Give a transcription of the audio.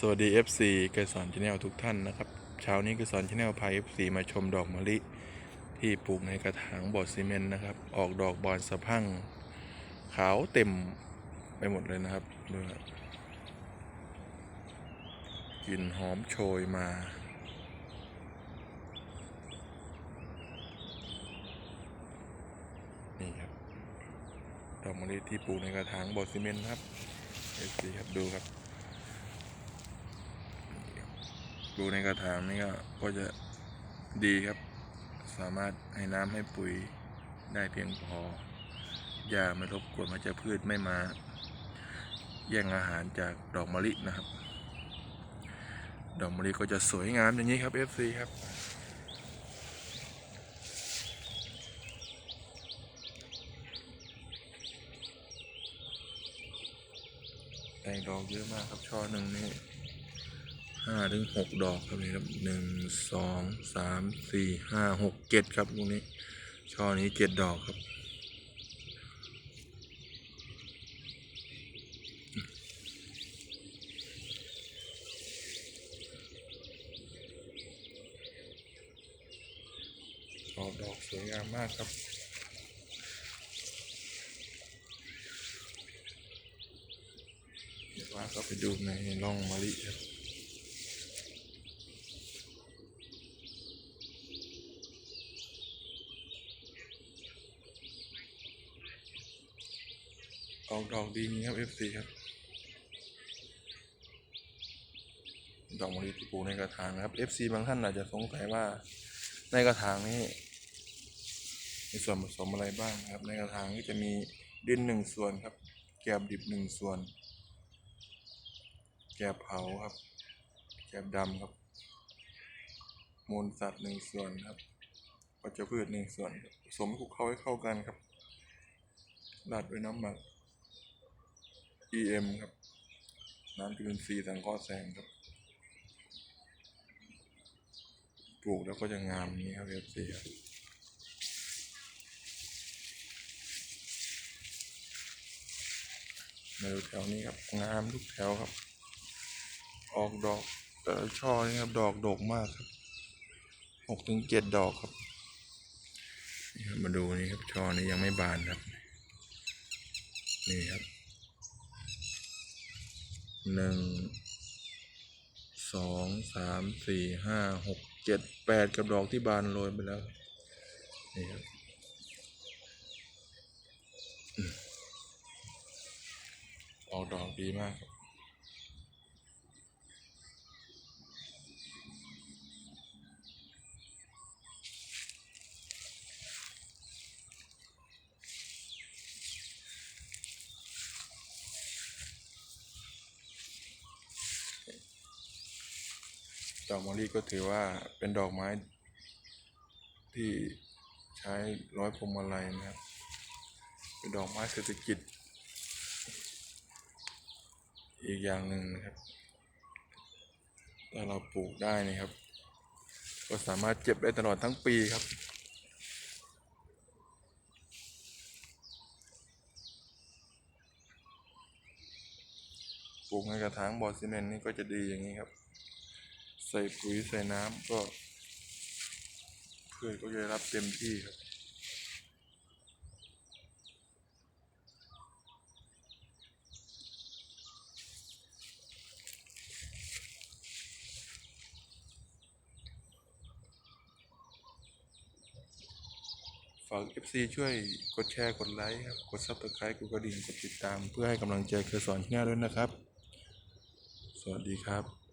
สวัสดี FC เกสรชาแนลทุกท่านนะครับเช้านี้เกสรชาแนลพา FC มาชมดอกมะลิ ที่ปลูกในกระถางบอดซีเมนต์นะครับ ออกดอกบานสะพั่งขาวเต็มไปหมดเลยนะครับดูครับกลิ่นหอมโชยมา นี่ครับ ดอกมะลิที่ปลูกในกระถางบอดซีเมนต์ครับ FC ครับดูครับ ดูในกระถางนี่ก็ก็จะดีครับ สามารถให้น้ำให้ปุ๋ยได้เพียงพอหญ้าไม่รบกวนมันจะพืชไม่มาแย่งอาหารจากดอกมะลินะครับ ดอกมะลิก็จะสวยงามอย่างนี้ครับ FC ครับ แต่ดอกเยอะมากครับช่อหนึ่งนี่ ห้าถึงหกดอกครับนี่ครับหนึ่งสองสามสี่ห้าหกเจ็ดครับตรงนี้ ช่อนี้เจ็ดดอกครับ ออกดอกสวยงามมากครับเดี๋ยวว่าก็ไปดูในร่องมะลิครับ ออกดอกดีจริงครับ FC ครับ ดอกมะลิที่ปลูกในกระถางนะครับ FC บางท่านอาจจะสงสัยว่าในกระถางนี้มีส่วนผสมอะไรบ้างนะครับ ในกระถางก็จะมีดินหนึ่งส่วนครับ แกบดิบหนึ่งส่วน แกบเผาครับ แกบดำครับ มูลสัตว์หนึ่งส่วนครับวัชพืชหนึ่งส่วนผสมคลุกเคล้าให้เข้ากันครับราดด้วยน้ำหมัก EM ครับ น้ำจุลินทรีย์สังเคราะห์แสงครับ ปลูกแล้วก็จะงามนี้ครับเอฟซีครับมาดูแถวนี้ครับงามทุกแถวครับ ออกดอกแต่ช่อนี่ครับ ดอกดกมากครับหกถึงเจ็ดดอกครับนี่ครับ มาดูนี่ครับช่อนี้ยังไม่บานครับ นี่ครับ หนึ่งสองสามสี่ห้าหกเจ็ดแปดกับดอกที่บานโรยไปแล้วนี่ครับอออกดอกดีมากครับ ดอกมะลิก็ถือว่าเป็นดอกไม้ ที่ใช้ร้อยพวงมาลัยนะครับ เป็นดอกไม้เศรษฐกิจ อีกอย่างหนึ่งนะครับถ้าเราปลูกได้นะครับ ก็สามารถเก็บได้ตลอดทั้งปีครับปลูกในกระถางบอซีเมนต์นี่ก็จะดีอย่างนี้ครับ ใส่ปุ๋ยใส่น้ำก็เพืชก็จะรับเต็มที่ครับฝาก FC ช่วยกดแชร์ กดไลค์ครับ กด Subscribe กดกระดิ่ง กดติดตาม เพื่อให้กำลังใจเครือสอนที่หน้าด้วยนะครับ สวัสดีครับ